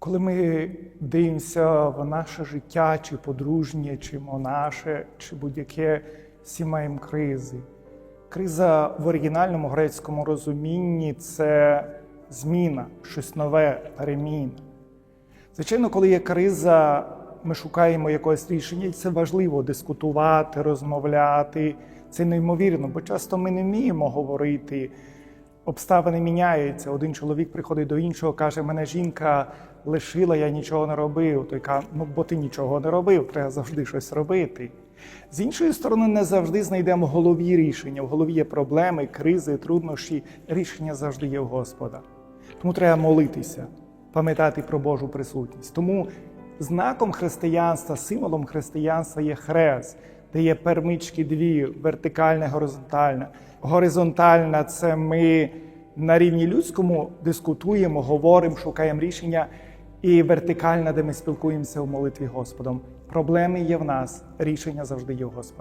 Коли ми дивимося в наше життя, чи подружнє, чи монаше, чи будь-яке всі маємо кризи. Криза в оригінальному грецькому розумінні це зміна, щось нове, переміна. Звичайно, коли є криза, ми шукаємо якогось рішення, і це важливо дискутувати, розмовляти. Це неймовірно, бо часто ми не вміємо говорити. Обставини міняються. Один чоловік приходить до іншого, каже: мене жінка лишила, я нічого не робив. Той каже, ну бо ти нічого не робив, треба завжди щось робити. З іншої сторони, не завжди знайдемо в голові рішення. В голові є проблеми, кризи, труднощі. Рішення завжди є в Господа. Тому треба молитися, пам'ятати про Божу присутність. Тому знаком християнства, символом християнства є хрест, де є пермички дві, вертикальна, горизонтальна. Горизонтальна це ми на рівні людському дискутуємо, говоримо, шукаємо рішення. І вертикальна, де ми спілкуємося у молитві Господом. Проблеми є в нас, рішення завжди є у Господа.